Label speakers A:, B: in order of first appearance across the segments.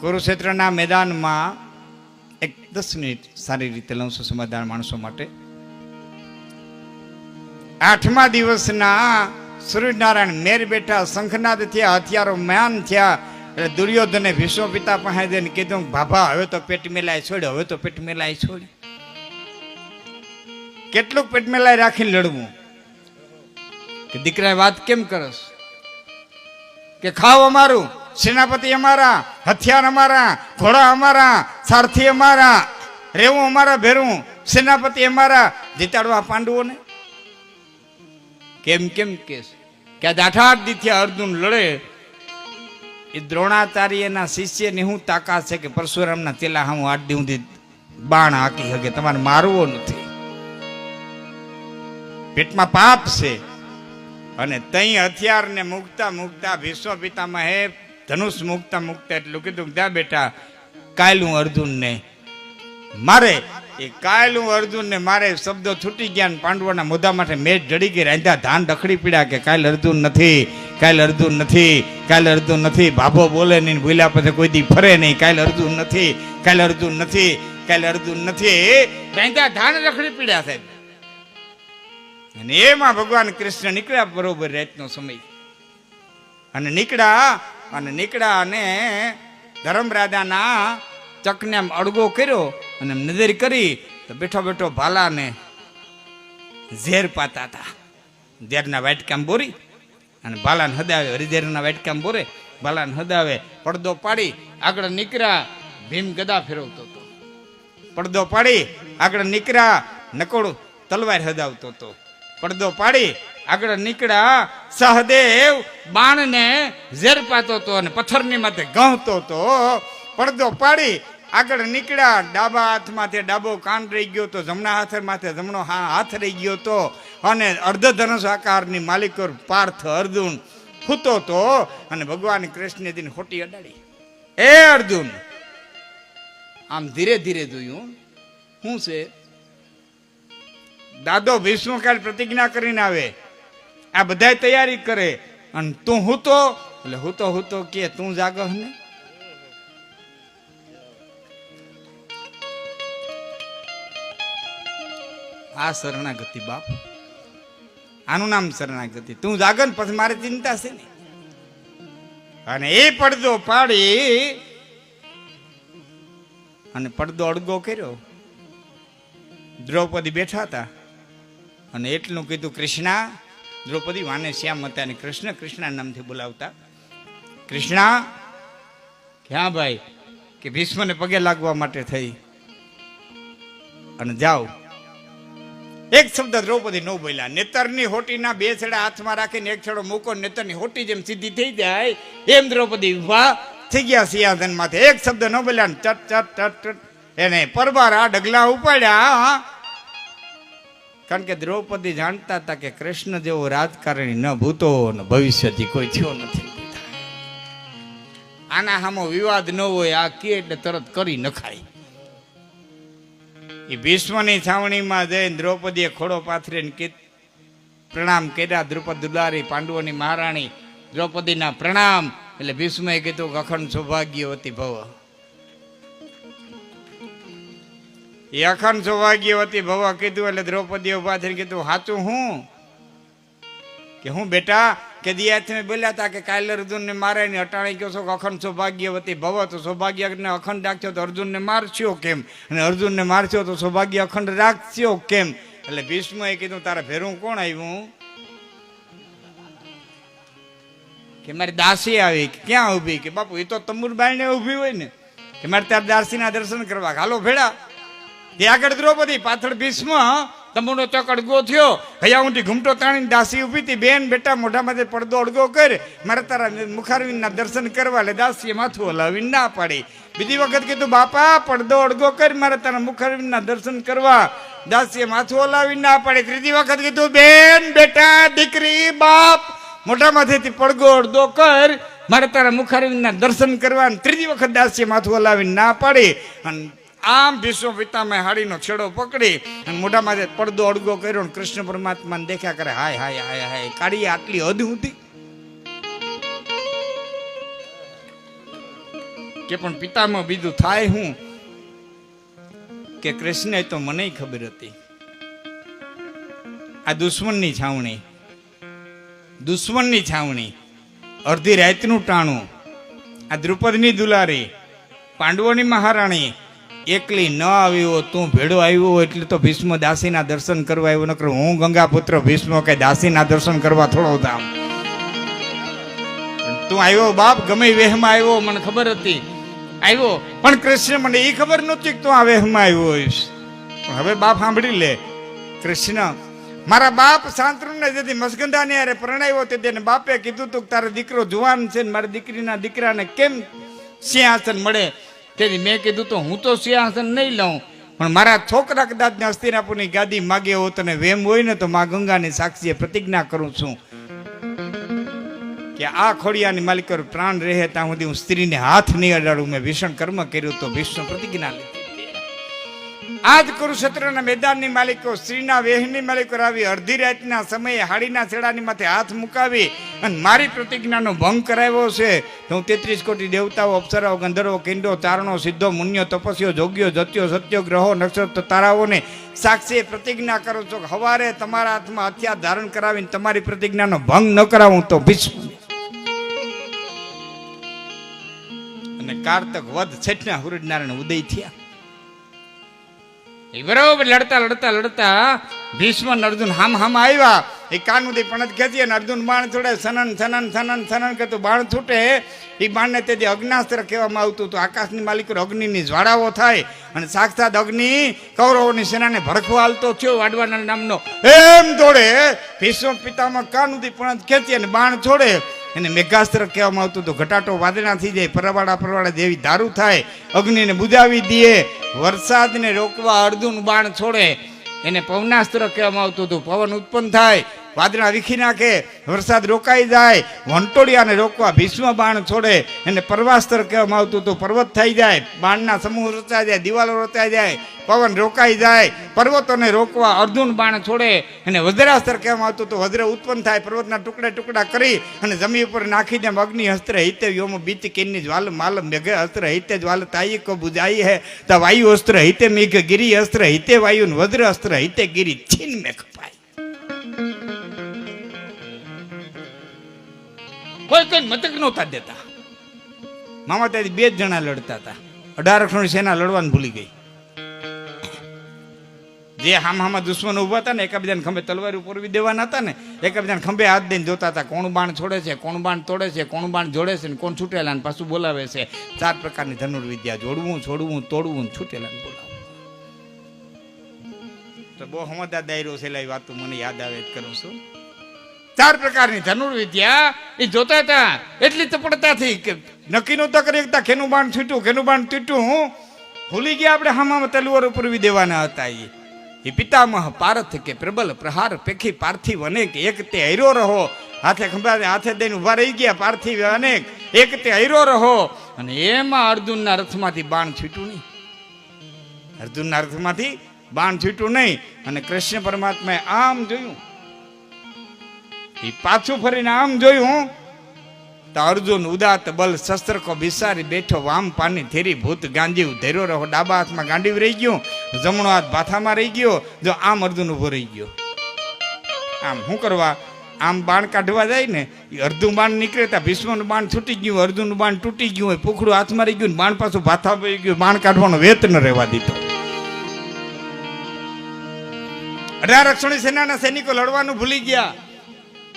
A: કુરુક્ષેત્રના મેદાનમાં એક દસ મિનિટ સારી રીતે લઉં છું સમાધાન માણસો માટે. આઠમા દિવસના સૂર્યનારાયણ મેર બેઠા, શંખનાદ થયા, હથિયારો મ્યાન થયા, એટલે દુર્યોધને ભીષ્મ પિતા પાસે જઈને કીધું ભાભા હવે તો પેટ મેલાય છોડ હવે તો પેટ મેલાય છોડ કેટલું પેટ મેલાય રાખીને લડવું. કે દીકરાએ વાત કેમ કરસ? કે ખાવ અમારું. સેનાપતિ અમારા, હથિયાર અમારા, ઘોડા અમારા, સારથી અમારા, રેવું અમારા, ભેરું. સેનાપતિ અમારા, જીતાડવા પાંડવોને? કેમ કેમ કેસ કે આજ આઠ દીથી અર્જુન લડે. એ દ્રોણાચાર્યના શિષ્યની હું તાકાત છે કે પરશુરામના તેલા હું આઠ દી સુધી બાણ હાકી શકે તમારે મારવો નથી. પેટમાં પાપ છે. અને તઈ હથિયારને મૂકતા મૂકતા વિશ્વ પિતામાં હે ધનુષ મૂકતા મૂકતા એટલું કીધું ત્યાં બેટા, કાયલું અર્જુનને. મારે, એ કાયલું અર્જુનને મારે શબ્દો છૂટી ગયા ને પાંડવોના મોઢા માટે મેચ જડી ગઈ રાંધા ધાન રખડી પીડ્યા કે કાલ અર્જુન નથી કાલ અર્જુન નથી કાલ અર્જુન નથી. ભાભો બોલે નહીં ભૂલ્યા પછી કોઈ દી ફરે નહીં કાલ અર્જુન નથી કાલ અર્જુન નથી કાલ અર્જુન નથી. રાંધા ધાન રખડી પીડ્યા સાહેબ. અને એમાં ભગવાન કૃષ્ણ નીકળ્યા બરોબર રાતનો સમય. અને નીકળ્યા અને નીકળ્યા અને ધર્મરાજાના ચકને આમ અડગો કર્યો અને નજર કરી તો બેઠો બેઠો ભાલાને ઝેર પાતા હતા. ઝેરના વાટકામ બોરી અને ભાલાને હદાવે, હરિઝેરના વાટકામ બોરે. ભાલાને હદાવે, પડદો પાડી, આગળ નીકળ્યા, ભીમ ગદા ફેરવતો હતો. પડદો પાડી, આગળ નીકળ્યા, નકોડ તલવાર હદાવતો હતો. પડદો પાડી, આગળ નીકળ્યા, સહદેવ બાણને ઝેર પાતો હતો અને પથ્થરની માથે ગહતો હતો. પડદો પાડી, આગળ નીકળ્યા, ડાબા હાથમાંથી ડાબો કાન રહી ગયો હતો જમણા હાથ માથે જમણો હાથ રહી ગયો તો અને અર્ધધનુષ આકારની માલિકોર પાર્થ અર્જુન ખૂતો તો અને ભગવાન કૃષ્ણ દિન ખોટી અડાડી. એ અર્જુન, આમ ધીરે ધીરે જોયું શું છે દાદો વિષ્ણુકાળ પ્રતિજ્ઞા કરીને આવે. આ બધા તૈયારી કરે. અને તું હું તો એટલે હું તો હું તો કે તું જાગહ ને આ શરણાગતિ બાપ. આનું નામ શરણાગતિ. તું જાગન પછી મારે ચિંતા છે ને. અને એ પડદો પાડી અને પડદો અડગો કર્યો. દ્રૌપદી બેઠા હતા. અને એટલું કીધું કૃષ્ણા, દ્રૌપદી વાને શ્યામ હતા અને કૃષ્ણ કૃષ્ણ નામથી બોલાવતા. કૃષ્ણા, ક્યાં ભાઈ? કે ભીષ્મને પગે લાગવા માટે થઈ. અને જાઓ. એક શબ્દ દ્રૌપદી ન બોલ્યા. નેતરની હોટીના બે છેડા હાથમાં રાખીને એક છેડો મૂકો, નેતરની હોટી જેમ સીધી થઈ જાય, એમ દ્રૌપદી ઊભા થઈ ગયા સિંહાસનમાંથી એક શબ્દ ન બોલ્યા ચટ ચટ ચટ ચટ. એને પરબારા ડગલા ઉપાડ્યા કારણ કે દ્રૌપદી જાણતા હતા કે કૃષ્ણ જેવો રાજકારણી ન ભૂતો ને ભવિષ્યથી કોઈ થયો નથી. આના સામો વિવાદ ન હોય, આ કે એટલે તરત કરી નખાય. એ ભીષ્મની છાવણીમાં જઈને દ્રૌપદીએ ખોડો પાથરીને કે પ્રણામ કર્યા. દ્રુપદ દુલારી પાંડવોની મહારાણી દ્રૌપદીના પ્રણામ. એટલે ભીષ્મએ કીધું અખંડ સૌભાગ્યવતી ભવ. એ અખંડ સૌભાગ્યવતી ભવ કીધું એટલે દ્રૌપદી ઊભા થઈને કીધું સાચું હું? કે, હું બેટા? કે દિયાથી બોલ્યા હતા કે, કાલે અર્જુનને મારે ને અટાણી કહો છો કે અખંડ સૌભાગ્યવતી ભવ, તો સૌભાગ્યને અખંડ રાખ્યો તો અર્જુનને મારશો કેમ? અને અર્જુનને મારશો તો સૌભાગ્ય અખંડ રાખશો કેમ? એટલે ભીષ્મએ કીધું, તારે ભેરું કોણ આવ્યું? કે, મારી દાસી આવી. કે, ક્યાં ઊભી? કે, બાપુ, એ તો તંબુર બાઈને ઊભી હોય ને. કે, મારે ત્યારે દાસીના દર્શન કરવા. હાલો ભેડા તે આગળ દ્રૌપદી, પાછળ ભીષ્મ તંબુનો ચોક અડગો થયો. હયા ઊંટી ઘૂમટો તાણીને દાસી ઊભી હતી. બેન, બેટા, મોઢામાંથી પડદો અડગો કર. મારે તારા મુખારવીના દર્શન કરવા એટલે દાસીએ માથું હલાવી ના પાડી. બીજી વખત કીધું, બાપા, પડદો અડગો કર. મારે તારા મુખારવીના દર્શન કરવા. દાસીએ માથું હલાવી ના પાડી. ત્રીજી વખત કીધું, બેન, બેટા, દીકરી, બાપ. મોઢામાંથી પડગો અડધો કર. મારે તારા મુખારવીના દર્શન કરવા. ત્રીજી વખત દાસીએ માથું હલાવી ના પાડી. અને આમ ભીષ્મ પિતામાં હાડીનો છેડો પકડી અને મોઢામાંથી પડદો અડગો કર્યો ને કૃષ્ણ પરમાત્માને દેખ્યા કરે, હાય હાય હાય હાય કાઢી આટલી હદ હતી કે પણ પિતામાં બીજું થાય હું? કે કૃષ્ણ તો મને ખબર હતી. આ દુશ્મનની છાવણી દુશ્મનની છાવણી, અડધી રાતનું ટાણું, આ દ્રુપદની દુલારી, પાંડવોની મહારાણી એકલી ન આવી હો તું ભેડો આવ્યો હોય એટલે તો ભીષ્મ દાસીના દર્શન કરવા આવ્યો. નકર હું ગંગાપુત્ર ભીષ્મ કે દાસીના દર્શન કરવા થોડો ધામ તું આવ્યો બાપ, ગમે વેહમાં આવ્યો, મને ખબર હતી. આવ્યો, પણ કૃષ્ણ મને એ ખબર નહોતી કે તું આ વેહમાં આવ્યો હોઈશ. પણ હવે બાપ સાંભળી લે. કૃષ્ણ, મારા બાપ શાંતનુને જેથી મસગંધાને યારે પરણાવ્યો તે તેને બાપે કીધું તું તારો દીકરો જુવાન છે ને મારી દીકરીના દીકરાને કેમ સિંહાસન મળે? તેથી મેં કીધું તો હું તો સિંહાસન નહીં લઉં, પણ મારા છોકરા કદાચ ને હસ્તિનાપુરની ગાદી માગે હો તને વેમ હોય ને તો મા ગંગાની સાક્ષીએ પ્રતિજ્ઞા કરું છું કે આ ખોડિયાની માલિક પ્રાણ રહે ત્યાં સુધી હું સ્ત્રીને હાથ નહીં અડાડું. મેં ભીષણ કર્મ કર્યું તો ભીષ્મ પ્રતિજ્ઞા લીધી. આજ કુરુક્ષેત્રના મેદાનની માલિકો સ્ત્રીના વેહની માલિકો આવી અડધી રાતના સમયે હાડીના છેડાની માથે હાથ મુકાવી અને મારી પ્રતિજ્ઞાનો ભંગ કરાવ્યો છે. હું તેત્રીસ કોટી દેવતાઓ, અપ્સરાઓ, ગંધર્વો, કિંડો ચારણો સિદ્ધો મુન્યો તપસ્યો, જોગ્યો, જત્યો, સત્યો, ગ્રહો, નક્ષત્ર, તારાઓને સાક્ષી પ્રતિજ્ઞા કરું છું હવારે તમારા હાથમાં હથિયાર ધારણ કરાવીને તમારી પ્રતિજ્ઞાનો ભંગ ન કરાવું તો ભીષ્મ અને કારતક વધ છેઠના નારાયણ ઉદય થયા. બરોબર લડતા લડતા લડતા ભીષ્મ અર્જુન હામ હામ આવ્યા એ કાનુદી પણ ખેંચી અને અર્જુન બાણ છોડે સનન સનન સનન સનન કરતું બાણ છૂટે એ બાણને તેથી અગ્નાસ્ત્ર કહેવામાં આવતું હતું આકાશની માલિકો અગ્નિની જ્વાળાઓ થાય અને સાક્ષાત અગ્નિ કૌરવોની સેનાને ભડકો હાલતો થયો વાડવાના નામનો એમ દોડે ભીષ્મ પિતામાં કાનુદી પણ ખેંચી અને બાણ છોડે એને મેઘાસ્ત્ર કહેવામાં આવતું હતું. ઘટાટો વાદળા થઈ જાય પરવાડા પરવાડા જેવી દારૂ થાય, અગ્નિને બુજાવી દે વરસાદને રોકવા અર્ધુન બાણ છોડે. એને પવનાસ્ત્ર કહેવામાં આવતું હતું. પવન ઉત્પન્ન થાય વાદળા વીખી નાખે વરસાદ રોકાઈ જાય, વંટોળિયાને રોકવા ભીષ્મ બાણ છોડે, એને પર્વાસ્ત્ર કહેવામાં આવતું હતું, પર્વત થઈ જાય, બાણના સમૂહ રચાઈ જાય, દિવાલો રચાઈ જાય, પવન રોકાઈ જાય, પર્વતોને રોકવા અર્જુન બાણ છોડે અને વજ્રાસ્ત્ર કહેવામાં આવતું હતું, વજ્ર ઉત્પન્ન થાય, પર્વતના ટુકડા ટુકડા કરી અને જમીન ઉપર નાખીને અગ્નિ હસ્ત્ર હિતે વ્યોમ બીચ કિન્ની જ્વાલ માલ મેઘ અસ્ત્ર હિતે જ્વાલ તાઈ કો બુજાઈ હે, તો વાયુ અસ્ત્ર હિતે મેઘ, ગિરી અસ્ત્ર હિતે વાયુ વજ્ર અસ્ત્ર હિતે ગિરી છીન મેઘ. કોઈ કોઈ મતક નહોતા દેતા. મામા ત્યાંથી બે જ જણા લડતા હતા. અઢાર અક્ષરની સેના લડવાનું ભૂલી ગઈ. જે હામ હામા દુશ્મન ઊભા હતા ને, એકબીજાને ખંભે તલવારી પૂરવી દેવાના હતા ને, એકાબીજાને ખંભે હાથ દઈને જોતા હતા, કોણ બાણ છોડે છે, કોણ બાણ તોડે છે, કોણ બાણ જોડે છે ને, કોણ છૂટેલા ને પાછું બોલાવે છે. ચાર પ્રકારની ધનુર્વિદ્યા જોડવું, છોડવું, તોડવું, છૂટેલા ને બોલાવવું તો બહુ હમદા દાયરો છે, એટલે વાત મને યાદ આવે કરું છું. ચાર પ્રકારની ધનુર્વિદ્યા એ જોતા હતા. એટલી ચપળતાથી કે નક્કી નહોતા કરી શકતા કેનું બાણ છૂટ્યું કેનું બાણ તૂટ્યું, હું ભૂલી ગયા આપણે હામામાં તલવાર ઉપરવી દેવાના હતા એ એ પિતામહ પારથ કે પ્રબલ પ્રહાર પેખી પાર્થિવ અનેક, એક તે હૈરો રહો. હાથે ખંભા હાથે દઈને ઊભા રહી ગયા પાર્થિવ અનેક, એક તે હૈરો રહો. અને એમાં અર્જુનના રથમાંથી બાણ છૂટ્યું નહીં. અર્જુનના રથમાંથી બાણ છૂટ્યું નહીં. અને કૃષ્ણ પરમાત્માએ આમ જોયું. એ પાછું ફરીને આમ જોયું તો અર્જુન ઉદાત બલ શસ્ત્ર કો બિસારી બેઠો વામ પાની થેરી ભૂત ગાંજીવ ધેરો રહો ડાબા હાથમાં ગાંડીવ રહી ગયો, જમણો હાથ ભાથામાં રહી ગયો, જો આમ અર્જુન ઊભો રહી ગયો. આમ શું કરવા? આમ બાણ કાઢવા જાય ને એ અર્ધું બાણ નીકળે ત્યાં ભીષ્મનું બાણ છૂટી ગયું, અર્જુનનું બાણ તૂટી ગયું હોય પુખડું હાથમાં રહી ગયું ને બાણ પાછું ભાથા પડી ગયું. બાણ કાઢવાનો વેત ન રહેવા દીધો. અઢાર રક્ષણી સેનાના સૈનિકો લડવાનું ભૂલી ગયા.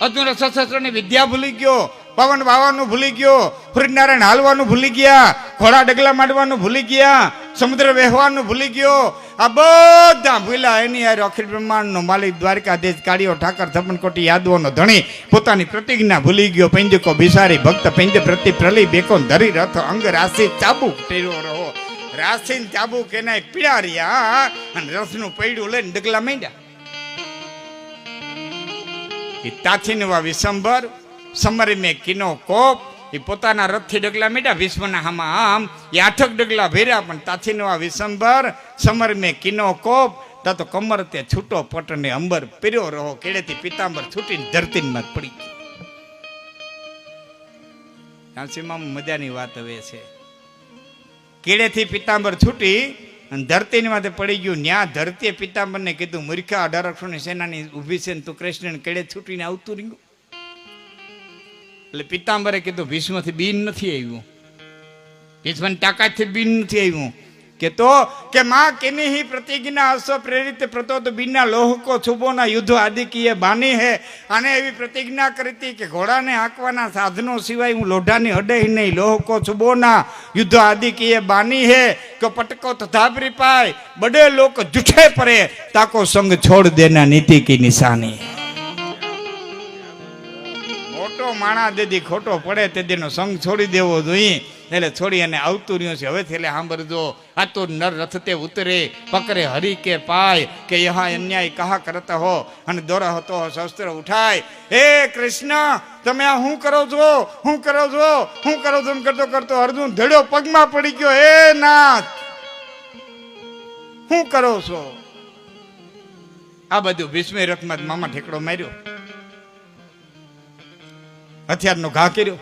A: અર્જુન સશસ્ત્રની વિદ્યા ભૂલી ગયો, પવન વાવાનું ભૂલી ગયો સૂર્યનારાયણ હાલવાનું ભૂલી ગયા, ઘોડા ડગલા માંડવાનું ભૂલી ગયા, સમુદ્ર વહેવાનું ભૂલી ગયો. આ બધા ભૂલ્યા એની યાર અખિલ બ્રહ્માંડનો માલિક, દ્વારકાધીશ, કાળીઓ, ઠાકર થપનકોટી યાદવોનો ધણી, પોતાની પ્રતિજ્ઞા ભૂલી ગયો. પૈંજકો બિસારી ભક્ત પૈંજ પ્રતિ પ્રલી બેકો ધરી રથ, અંગ રાશિ ચાબુક ટેરો રહો. રાશિન ચાબુક એના પીડા રહ્યા, અને રસનું પૈડું લઈને ડગલા માંડ્યા. એ તાથીનવા વિશંભર સમરે મેં કિનો કોપ એ પોતાના રથથી ડગલા મીડ્યા વિશ્વના હામાં આમ એ આઠક ડગલા ભેર્યા, પણ તાથીનવા વિસંભર સમર મેં કિનો કોપ તા તો કમર તે છૂટો પટને અંબર પીર્યો રહો, કેળેથી પિતાંબર છૂટીને ધરતીમાં પડી કાંસીમાં મજાની વાત હવે છે. કેળેથી પિતાંબર છૂટી અને ધરતીની માથે પડી ગયું. ન્યા ધરતીએ પિતાંબરને કીધું, મૂર્ખા, અઢાર અક્ષરની સેનાની ઊભી છે ને તું કૃષ્ણને કેડે છૂટીને આવતું રહ્યું? એટલે પિતાંબરે કીધું, ભીષ્મથી બીન નથી આવ્યું. ભીષ્મની તાકાતથી બીન નથી આવ્યું. કે તો કે માં કેની હી પ્રતિજ્ઞા હસો પ્રેરિત પ્રતોત બિના લોહકો છુબોના યુદ્ધ આદિકીએ બાની હે? અને એવી પ્રતિજ્ઞા કરી હતી કે ઘોડાને હાંકવાના સાધનો સિવાય હું લોઢાની અડે નહીં લોહકો છુબોના યુદ્ધ આદિકીએ બાની હે? કે પટકો તથાપરી પાય બડે લોક જુઠે પરે, તાકો સંગ છોડ દેના નીતિ કી નિશાની મોટો માણા દેદી ખોટો પડે તે દીનો સંગ છોડી દેવો જોઈએ. એટલે છોડી અને આવતું રહ્યું છે. હવે એટલે સાંભળજો, આ તો નર રથતે ઉતરે, પકરે હરી કે પાય, કે યહા અન્યાય કહા કરતા હો, અને દોરા હતો શસ્ત્ર ઉઠાય. હે કૃષ્ણ, તમે આ હું કરો છો? હું કરો છો? હું કરો છો? કરતો કરતો અર્જુન ધડ્યો પગમાં પડી ગયો. હે નાથ, હું કરો છો? આ બધું ભીષ્મી રથમાં મામા ઠેકડો માર્યો. હથિયારનો ઘા કર્યો.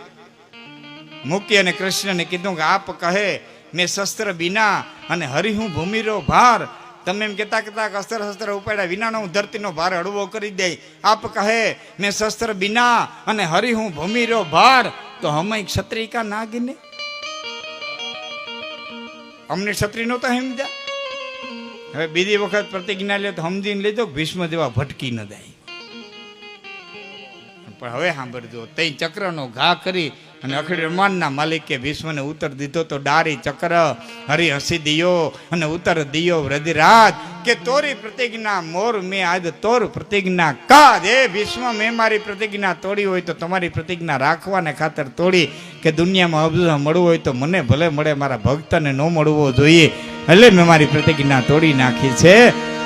A: મૂકી અને કૃષ્ણને કીધું કે આપ કહે, મેં શસ્ત્ર બિના અને હરિહું ભૂમિરો ભાર. તમે એમ કહેતા કહેતા અસ્ત્ર શસ્ત્ર ઉપાડ્યા વિનાનો હું ધરતીનો ભાર હળવો કરી દે આપ કહે, મેં શસ્ત્ર બિના અને હરિહું ભૂમિરો ભાર. તો હમે ક્ષત્રિકા ના? ગીને અમને ક્ષત્રિય નહોતા સમજ્યા? હવે બીજી વખત પ્રતિજ્ઞા લે તો સમજીને લેજો ભીષ્મ જેવા ભટકી ન જાય. પણ હવે સાંભળજો. તે ચક્રનો ઘા કરી અને અખડી રમાનના માલિકે વિશ્વને ઉત્તર દીધો તો ડારી ચક્ર હરી હસી દિયો અને ઉત્તર દિયો વ્રજરાજ કે તોરી પ્રતિજ્ઞા મોર મેં આજ તોર પ્રતિજ્ઞા કાજ. એ વિશ્વ, મેં મારી પ્રતિજ્ઞા તોડી હોય તો તમારી પ્રતિજ્ઞા રાખવાને ખાતર તોડી કે દુનિયામાં અબજો મળવું હોય તો મને ભલે મળે, મારા ભક્તને ન મળવો જોઈએ. એટલે મેં મારી પ્રતિજ્ઞા તોડી નાખી છે.